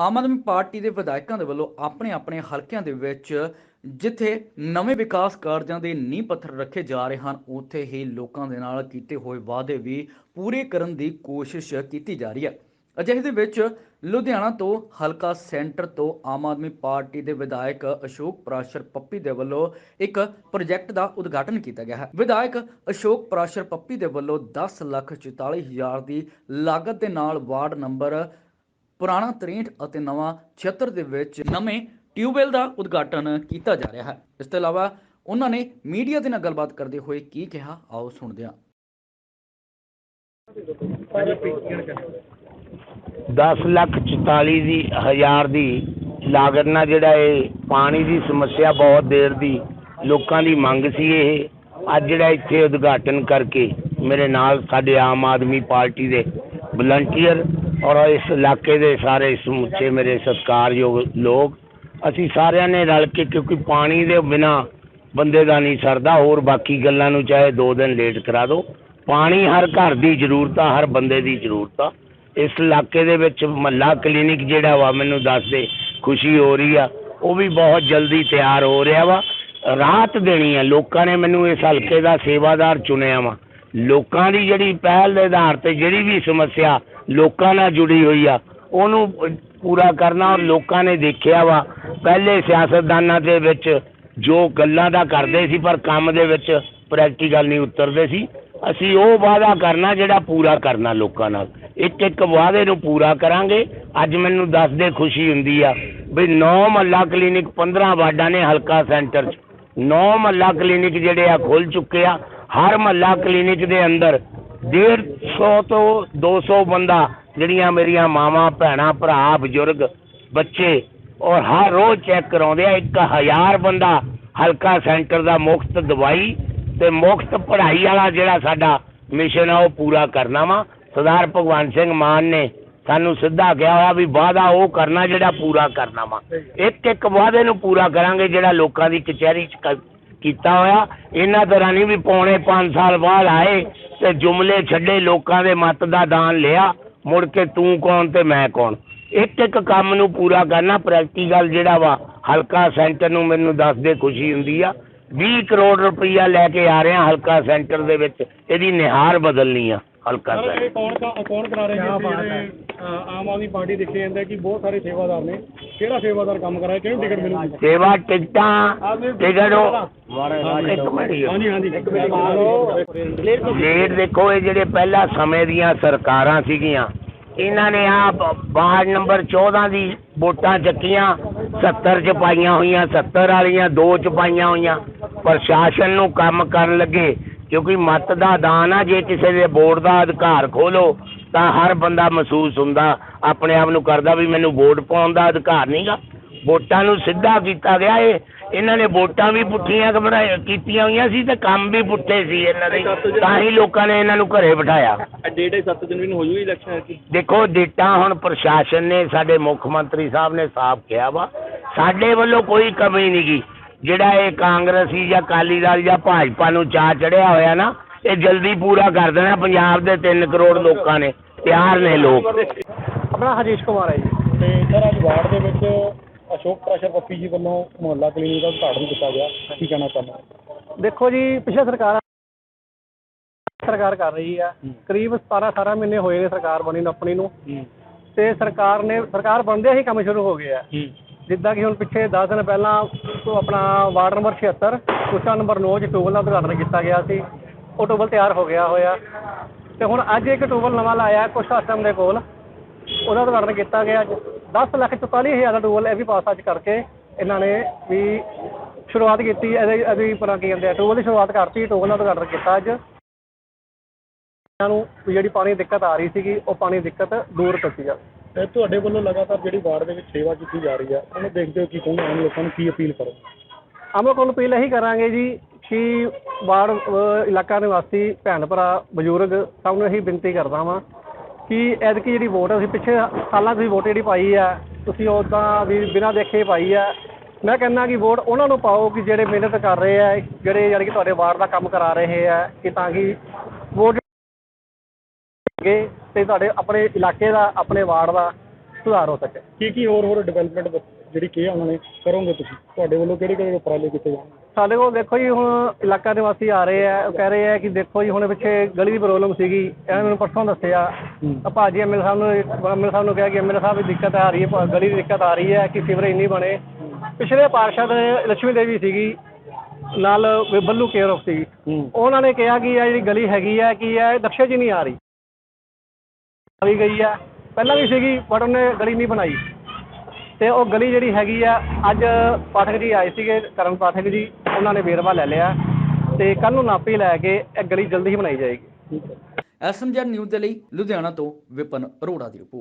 Aam Aadmi party ਦੇ ਵਿਧਾਇਕਾਂ ਦੇ ਵੱਲੋਂ ਆਪਣੇ ਆਪਣੇ ਹਲਕਿਆਂ ਦੇ ਵਿੱਚ ਜਿੱਥੇ ਨਵੇਂ ਵਿਕਾਸ ਕਾਰਜਾਂ ਦੇ ਨੀਂਹ ਪੱਥਰ ਰੱਖੇ ਜਾ ਰਹੇ ਹਨ, ਉੱਥੇ ਹੀ ਲੋਕਾਂ ਦੇ ਨਾਲ ਕੀਤੇ ਹੋਏ ਵਾਅਦੇ ਵੀ ਪੂਰੇ ਕਰਨ ਦੀ ਕੋਸ਼ਿਸ਼ ਕੀਤੀ ਜਾ ਰਹੀ ਹੈ। ਅਜਿਹੇ ਦੇ ਵਿੱਚ ਲੁਧਿਆਣਾ ਤੋਂ ਹਲਕਾ ਸੈਂਟਰ ਤੋਂ ਆਮ ਆਦਮੀ ਪਾਰਟੀ ਦੇ ਵਿਧਾਇਕ ਅਸ਼ੋਕ ਪ੍ਰਾਸ਼ਰ ਪੱਪੀ ਦੇ ਵੱਲੋਂ ਇੱਕ ਪ੍ਰੋਜੈਕਟ ਦਾ ਉਦਘਾਟਨ ਕੀਤਾ ਗਿਆ ਹੈ। ਵਿਧਾਇਕ ਅਸ਼ੋਕ ਪ੍ਰਾਸ਼ਰ ਪੱਪੀ ਦੇ ਵੱਲੋਂ 10 ਲੱਖ 44 ਹਜ਼ਾਰ ਦੀ ਲਾਗਤ ਦੇ ਨਾਲ ਵਾਰਡ ਨੰਬਰ ਪੁਰਾਣਾ 63 ਅਤੇ ਨਵਾਂ 76 ਦੇ ਵਿੱਚ ਨਵੇਂ ਟਿਊਬਵੈਲ ਦਾ ਉਦਘਾਟਨ ਕੀਤਾ ਜਾ ਰਿਹਾ ਹੈ। ਇਸ ਤੋਂ ਇਲਾਵਾ ਉਹਨਾਂ ਨੇ ਮੀਡੀਆ ਦੇ ਨਾਲ ਗੱਲਬਾਤ ਕਰਦੇ ਹੋਏ ਕੀ ਕਿਹਾ, ਆਓ ਸੁਣਦੇ ਹਾਂ। 10 ਲੱਖ 44 ਦੀ, ਹਜ਼ਾਰ ਦੀ ਲਾਗਤ ਨਾਲ ਜਿਹੜਾ ਇਹ ਪਾਣੀ ਦੀ ਸਮੱਸਿਆ ਬਹੁਤ ਦੇਰ ਦੀ ਲੋਕਾਂ ਦੀ ਮੰਗ ਸੀ ਇਹ। ਅੱਜ ਜਿਹੜਾ ਇੱਥੇ ਉਦਘਾਟਨ ਕਰਕੇ ਮੇਰੇ ਨਾਲ ਸਾਡੇ ਆਮ ਆਦਮੀ ਪਾਰਟੀ ਦੇ ਵਲੰਟੀਅਰ ਔਰ ਇਸ ਇਲਾਕੇ ਦੇ ਸਾਰੇ ਸਮੁੱਚੇ ਮੇਰੇ ਸਤਿਕਾਰਯੋਗ ਲੋਕ, ਅਸੀਂ ਸਾਰਿਆਂ ਨੇ ਰਲ ਕੇ ਕਿਉਂਕਿ ਪਾਣੀ ਦੇ ਬਿਨਾ ਬੰਦੇ ਦਾ ਨਹੀਂ ਸਰਦਾ, ਹੋਰ ਬਾਕੀ ਗੱਲਾਂ ਨੂੰ ਚਾਹੇ 2 ਦਿਨ ਲੇਟ ਕਰਾ ਦਿਓ। ਪਾਣੀ ਹਰ ਘਰ ਦੀ ਜ਼ਰੂਰਤ ਆ, ਹਰ ਬੰਦੇ ਦੀ ਜ਼ਰੂਰਤ ਆ। ਇਸ ਇਲਾਕੇ ਦੇ ਵਿੱਚ ਮਹੱਲਾ ਕਲੀਨਿਕ ਜਿਹੜਾ ਵਾ, ਮੈਨੂੰ ਦੱਸ ਦੇ, ਖੁਸ਼ੀ ਹੋ ਰਹੀ ਆ। ਉਹ ਵੀ ਬਹੁਤ ਜਲਦੀ ਤਿਆਰ ਹੋ ਰਿਹਾ ਵਾ। ਰਾਹਤ ਦੇਣੀ ਆ। ਲੋਕਾਂ ਨੇ ਮੈਨੂੰ ਇਸ ਹਲਕੇ ਦਾ ਸੇਵਾਦਾਰ ਚੁਣਿਆ ਵਾ। ਲੋਕਾਂ ਦੀ ਜਿਹੜੀ ਪਹਿਲ ਦੇ ਆਧਾਰ ਤੇ ਜਿਹੜੀ ਵੀ ਸਮੱਸਿਆ ਲੋਕਾਂ ਨਾਲ ਜੁੜੀ ਹੋਈ ਆ, ਉਹਨੂੰ ਪੂਰਾ ਕਰਨਾ ਔਰ ਲੋਕਾਂ ਨੇ ਦੇਖਿਆ ਵਾ। ਪਹਿਲੇ ਸਿਆਸਤਦਾਨਾਂ ਦੇ ਵਿੱਚ ਜੋ ਗੱਲਾਂ ਦਾ ਕਰਦੇ ਸੀ, ਪਰ ਕੰਮ ਦੇ ਵਿੱਚ ਪ੍ਰੈਕਟੀਕਲ ਨਹੀਂ ਉਤਰਦੇ ਸੀ। ਅਸੀਂ ਉਹ ਵਾਅਦਾ ਕਰਨਾ ਜਿਹੜਾ ਪੂਰਾ ਕਰਨਾ ਲੋਕਾਂ ਨਾਲ। ਇੱਕ ਇੱਕ ਵਾਅਦੇ ਨੂੰ ਪੂਰਾ ਕਰਾਂਗੇ। ਅੱਜ ਮੈਨੂੰ ਦੱਸਦੇ ਖੁਸ਼ੀ ਹੁੰਦੀ ਆ ਵੀ 9 ਮਹੱਲਾ ਕਲੀਨਿਕ 15 ਵਾਰਡਾਂ ਨੇ ਹਲਕਾ ਸੈਂਟਰ 'ਚ। 9 ਮਹੱਲਾ ਕਲੀਨਿਕ ਜਿਹੜੇ ਆ ਖੁੱਲ ਚੁੱਕੇ ਆ। ਹਰ ਮਹੱਲਾ ਕਲੀਨਿਕ ਦੇ ਅੰਦਰ 150 ਤੋਂ 200 ਬੰਦਾ, ਜਿਹੜੀਆਂ ਮੇਰੀਆਂ ਮਾਵਾਂ, ਭੈਣਾਂ, ਭਰਾ, ਬਜ਼ੁਰਗ, ਬੱਚੇ, ਔਰ ਹਰ ਰੋਜ਼ ਚੈੱਕ ਕਰਾਉਂਦੇ ਆ 1000 ਬੰਦਾ ਹਲਕਾ ਸੈਂਟਰ ਦਾ ਮੁਫਤ ਦਵਾਈ ਤੇ ਮੁਫਤ ਪੜ੍ਹਾਈ ਵਾਲਾ ਜਿਹੜਾ ਸਾਡਾ ਮਿਸ਼ਨ ਆ, ਉਹ ਪੂਰਾ ਕਰਨਾ ਵਾ। ਸਰਦਾਰ ਭਗਵੰਤ ਸਿੰਘ ਮਾਨ ਨੇ ਸਾਨੂੰ ਸਿੱਧਾ ਕਿਹਾ ਹੋਇਆ ਵੀ ਵਾਅਦਾ ਉਹ ਕਰਨਾ ਜਿਹੜਾ ਪੂਰਾ ਕਰਨਾ ਵਾ। ਇੱਕ ਇੱਕ ਵਾਅਦੇ ਨੂੰ ਪੂਰਾ ਕਰਾਂਗੇ ਜਿਹੜਾ ਲੋਕਾਂ ਦੀ ਕਚਹਿਰੀ 'ਚ ਕੀਤਾ ਹੋਇਆ। ਇਹਨਾਂ ਤਰ੍ਹਾਂ ਨਹੀਂ ਵੀ ਪੌਣੇ 5 ਸਾਲ ਬਾਅਦ ਆਏ ਤੇ ਜੁਮਲੇ ਛੱਡੇ ਲੋਕਾਂ ਦੇ ਮਤ ਦਾ ਦਾਨ ਲਿਆ। ਮੁੜ ਕੇ ਤੂੰ ਕੌਣ ਤੇ ਮੈਂ ਕੌਣ? ਇੱਕ ਇੱਕ ਕੰਮ ਨੂੰ ਪੂਰਾ ਕਰਨਾ ਪ੍ਰੈਕਟੀਕਲ ਜਿਹੜਾ ਵਾ ਹਲਕਾ ਸੈਂਟਰ ਨੂੰ ਮੈਨੂੰ ਦੱਸਦੇ ਖੁਸ਼ੀ ਹੁੰਦੀ ਆ। 20 ਕਰੋੜ ਰੁਪਈਆ ਲੈ ਕੇ ਆ ਰਹੇ ਆ ਹਲਕਾ ਸੈਂਟਰ ਦੇ ਵਿੱਚ। ਇਹਦੀ ਨਿਹਾਰ ਬਦਲਣੀ ਆ ਹਲਕਾ ਸੈਂਟਰ ਇਹ ਕੌਣ ਕੌਣ ਕਰਾ ਰਹੇ ਨੇ? ਆਮ ਆਦਮੀ ਪਾਰਟੀ ਦੇਖੇ ਜਾਂਦਾ ਕਿ ਬਹੁਤ ਸਾਰੇ ਸੇਵਾਦਾਰ ਨੇ। ਕਿਹੜਾ ਸੇਵਾਦਾਰ ਕੰਮ ਕਰਾਇਆ? ਕਿਹਨੂੰ ਟਿਕਟ ਮਿਲੂਗੀ? ਸੇਵਾ ਟਿਕਟਾਂ ਟਿਕਟ ਉਹ- ਇੱਕ ਮਿੰਟ ਜੀ। ਹਾਂਜੀ ਹਾਂਜੀ। ਲੇਟ ਦੇਖੋ ਇਹ ਜਿਹੜੇ ਪਹਿਲਾਂ ਸਮੇਂ ਦੀਆਂ ਸਰਕਾਰਾਂ ਸੀਗੀਆਂ ਇਹਨਾਂ ਨੇ ਆ ਵਾਰਡ ਨੰਬਰ 14 ਦੀ ਵੋਟਾਂ ਚੱਕੀਆਂ 70 ਚ ਪਾਈਆਂ ਹੋਈਆਂ 70 ਵਾਲੀਆਂ 2 ਚ ਪਾਈਆਂ ਹੋਈਆਂ। ਪ੍ਰਸ਼ਾਸਨ ਨੂੰ ਕੰਮ ਕਰਨ ਲੱਗੇ ਕਿਉਂਕਿ ਮਤ ਦਾ ਦਾਨ ਆ ਜੇ ਕਿਸੇ ਦੇ ਵੋਟ ਦਾ ਅਧਿਕਾਰ ਖੋਲੋ ਤਾਂ ਹਰ ਬੰਦਾ ਮਹਿਸੂਸ ਹੁੰਦਾ ਆਪਣੇ ਆਪ ਨੂੰ ਕਰਦਾ ਵੀ ਮੈਨੂੰ ਵੋਟ ਪਾਉਣ ਦਾ ਅਧਿਕਾਰ ਨਹੀਂਗਾ। ਵੋਟਾਂ ਨੂੰ ਸਿੱਧਾ ਕੀਤਾ ਗਿਆ ਇਹ ਇਹਨਾਂ ਨੇ ਵੋਟਾਂ ਵੀ ਪੁੱਠੀਆਂ ਕੀਤੀਆਂ ਹੋਈਆਂ ਸੀ ਤੇ ਕੰਮ ਵੀ ਪੁੱਠੇ ਸੀ ਇਹਨਾਂ ਦੇ। ਤਾਂ ਹੀ ਲੋਕਾਂ ਨੇ ਇਹਨਾਂ ਨੂੰ ਘਰੇ ਬਿਠਾਇਆ। ਡੇਟ 7 ਜਨਵਰੀ ਨੂੰ ਹੋ ਜੂਗੀ ਇਲੈਕਸ਼ਨ ਕੀ ਦੇਖੋ ਡੇਟਾਂ ਹੁਣ ਪ੍ਰਸ਼ਾਸਨ ਨੇ ਸਾਡੇ ਮੁੱਖ ਮੰਤਰੀ ਸਾਹਿਬ ਨੇ ਸਾਫ਼ ਕਿਹਾ ਵਾ। ਸਾਡੇ ਵੱਲੋਂ ਕੋਈ ਕਮੀ ਨਹੀਂ ਗੀ ਜਿਹੜਾ ਇਹ ਕਾਂਗਰਸੀ ਜਾਂ ਅਕਾਲੀ ਦਲ ਜਾਂ ਭਾਜਪਾ ਨੂੰ ਚਾਅ ਚੜਿਆ ਹੋਇਆ ਨਾ ਇਹ ਜਲਦੀ ਪੂਰਾ ਕਰ ਦੇਣਾ। ਪੰਜਾਬ ਦੇ 3 ਕਰੋੜ ਲੋਕਾਂ ਨੇ। ਤਿਆਰ ਨੇ ਲੋਕ। ਆਪਣਾ ਹਰੀਸ਼ ਕੁਮਾਰ ਹੈ ਜੀ। ਤੇ ਸਰ ਅੱਜ ਵਾਰਡ ਦੇ ਵਿੱਚ ਅਸ਼ੋਕ ਪ੍ਰਸ਼ਰ ਪੱਪੀ ਜੀ ਵੱਲੋਂ ਮੁਹੱਲਾ ਕਲੀਨਿਕ ਦਾ ਉਦਘਾਟਨ ਕੀਤਾ ਗਿਆ। ਕੀ ਕਹਿਣਾ ਚਾਹੁੰਦਾ ਦੇਖੋ ਜੀ ਪਿਛਲੇ ਸਰਕਾਰ ਸਰਕਾਰ ਕਰ ਰਹੀ ਆ। ਕਰੀਬ 17 18 ਮਹੀਨੇ ਹੋਏ ਨੇ ਸਰਕਾਰ ਬਣੀ ਨੂੰ ਆਪਣੀ ਨੂੰ। ਤੇ ਸਰਕਾਰ ਨੇ ਸਰਕਾਰ ਬਣਦੇ ਹੀ ਕੰਮ ਸ਼ੁਰੂ ਹੋ ਗਏ ਆ। ਜਿੱਦਾਂ ਕਿ ਹੁਣ ਪਿੱਛੇ 10 ਦਿਨ ਪਹਿਲਾਂ ਤੋਂ ਆਪਣਾ ਵਾਰਡ ਨੰਬਰ 76 ਕੁਸ਼ਾ ਨੰਬਰ 9 ਚ ਟੂਬਲ ਦਾ ਉਦਘਾਟਨ ਕੀਤਾ ਗਿਆ ਸੀ। ਉਹ ਟੂਬਲ ਤਿਆਰ ਹੋ ਗਿਆ ਹੋਇਆ। ਤੇ ਹੁਣ ਅੱਜ ਇੱਕ ਟੂਬਲ ਨਵਾਂ ਲਾਇਆ ਕੁਸ਼ਾ ਆਸ਼ਰਮ ਦੇ ਕੋਲ। ਉਹਦਾ ਉਦਘਾਟਨ ਕੀਤਾ ਗਿਆ ਅੱਜ। 10 ਲੱਖ 44 ਹਜ਼ਾਰ ਦਾ ਟੂਬਲ ਇਹ ਵੀ ਪਾਸ ਅੱਜ ਕਰਕੇ ਇਹਨਾਂ ਨੇ ਵੀ ਸ਼ੁਰੂਆਤ ਕੀਤੀ। ਇਹਦੇ ਅਸੀਂ ਪਰ ਕੀ ਕਹਿੰਦੇ ਆ, ਟੂਬਲ ਦੀ ਸ਼ੁਰੂਆਤ ਕਰਤੀ, ਟੂਬਲ ਦਾ ਉਦਘਾਟਨ ਕੀਤਾ ਅੱਜ। ਇਹਨਾਂ ਨੂੰ ਵੀ ਜਿਹੜੀ ਪਾਣੀ ਦੀ ਦਿੱਕਤ ਆ ਰਹੀ ਸੀਗੀ, ਉਹ ਪਾਣੀ ਦੀ ਦਿੱਕਤ ਦੂਰ ਕੀਤੀ ਜਾ ਤੇ ਤੁਹਾਡੇ ਵੱਲੋਂ ਲਗਾਤਾਰ ਜਿਹੜੀ ਵਾਰਡ ਦੇ ਵਿੱਚ ਸੇਵਾ ਕੀਤੀ ਜਾ ਰਹੀ ਹੈ ਉਹਨੂੰ ਦੇਖਦੇ ਹੋ ਕਿ ਕੌਣ ਆਮ ਲੋਕਾਂ ਨੂੰ ਕੀ ਅਪੀਲ ਕਰੋ ਆਮ ਕੋਲ ਅਪੀਲ ਇਹੀ ਕਰਾਂਗੇ ਜੀ ਕਿ ਵਾਰਡ ਅਹ, ਇਲਾਕਾ ਨਿਵਾਸੀ ਭੈਣ ਭਰਾ ਬਜ਼ੁਰਗ ਸਭ ਨੂੰ ਇਹੀ ਬੇਨਤੀ ਕਰਦਾ ਵਾਂ ਕਿ ਐਤਕੀ ਜਿਹੜੀ ਵੋਟ ਅਸੀਂ ਪਿੱਛੇ ਸਾਲਾਂ ਤੁਸੀਂ ਵੋਟ ਜਿਹੜੀ ਪਾਈ ਆ ਤੁਸੀਂ ਉੱਦਾਂ ਵੀ ਬਿਨਾਂ ਦੇਖੇ ਪਾਈ ਆ। ਮੈਂ ਕਹਿੰਦਾ ਕਿ ਵੋਟ ਉਹਨਾਂ ਨੂੰ ਪਾਓ ਕਿ ਜਿਹੜੇ ਮਿਹਨਤ ਕਰ ਰਹੇ ਆ ਜਿਹੜੇ ਯਾਨੀ ਕਿ ਤੁਹਾਡੇ ਵਾਰਡ ਦਾ ਕੰਮ ਕਰਾ ਰਹੇ ਆ ਕਿ ਤਾਂ ਕਿ ਵੋਟ ਅੱਗੇ ਤੇ ਤੁਹਾਡੇ ਆਪਣੇ ਇਲਾਕੇ ਦਾ ਆਪਣੇ ਵਾਰਡ ਦਾ ਸੁਧਾਰ ਹੋ ਸਕੇ। ਕੀ ਕੀ ਹੋਰ ਹੋਰ ਡਿਵੈਲਪਮੈਂਟ ਜਿਹੜੀ ਕਿਹਾ ਉਹਨਾਂ ਨੇ ਕਰੋਗੇ ਤੁਸੀਂ? ਤੁਹਾਡੇ ਵੱਲੋਂ ਕਿਹੜੇ ਕਿਹੜੇ ਉਪਰਾਲੇ ਕੀਤੇ ਜਾਣਗੇ? ਸਾਡੇ ਕੋਲ ਦੇਖੋ ਜੀ ਹੁਣ ਇਲਾਕਾ ਨਿਵਾਸੀ ਆ ਰਹੇ ਆ। ਉਹ ਕਹਿ ਰਹੇ ਆ ਕਿ ਦੇਖੋ ਜੀ ਹੁਣ ਪਿੱਛੇ ਗਲੀ ਦੀ ਪ੍ਰੋਬਲਮ ਸੀਗੀ। ਇਹਨਾਂ ਨੇ ਮੈਨੂੰ ਪਰਸੋਂ ਦੱਸਿਆ। ਤਾਂ ਭਾਜੀ ਐਮਐਲ ਸਾਹਿਬ ਨੂੰ ਐਮਐਲ ਸਾਹਿਬ ਨੂੰ ਕਿਹਾ ਕਿ ਐਮਐਲ ਸਾਹਿਬ ਦੀ ਦਿੱਕਤ ਆ ਰਹੀ ਹੈ ਗਲੀ ਦੀ ਦਿੱਕਤ ਆ ਰਹੀ ਹੈ ਕਿ ਸੀਵਰੇਜ ਨਹੀਂ ਬਣੇ। ਪਿਛਲੇ ਪਾਰਸ਼ਦ ਲక్ష్ਮੀ ਦੇਵੀ ਸੀਗੀ। ਨਾਲ ਬੱਲੂ ਕੇਅਰ ਆਫ ਸੀਗੀ। ਉਹਨਾਂ ਨੇ ਕਿਹਾ ਕਿ ਇਹ ਜਿਹੜੀ ਗਲੀ ਹੈਗੀ ਹੈ ਕਿ ਇਹ ਦਕਸ਼ੇ ਜੀ ਨਹੀਂ ਆ ਰਹੀ। ਆ ਗਈ ਹੈ ਪਹਿਲਾਂ ਵੀ ਸੀਗੀ ਬਟ ਉਹਨੇ ਗਲੀ ਨਹੀਂ ਬਣਾਈ। ਤੇ ਉਹ ਗਲੀ ਜਿਹੜੀ ਹੈਗੀ ਆ, ਅੱਜ ਪਾਠਕ ਜੀ ਆਏ ਸੀਗੇ ਕਰਨ ਪਾਠਕ ਜੀ, ਉਹਨਾਂ ਨੇ ਵੇਰਵਾ ਲੈ ਲਿਆ। ਤੇ ਕੱਲ ਨੂੰ ਨਾਪੀ ਲੈ ਕੇ ਇਹ ਗਲੀ ਜਲਦੀ ਹੀ ਬਣਾਈ ਜਾਏਗੀ। ਐਸਐਮਜੀ ਨਿਊਜ਼ ਦੇ ਲਈ ਲੁਧਿਆਣਾ ਤੋਂ ਵਿਪਨ ਅਰੋੜਾ ਦੀ ਰਿਪੋਰਟ।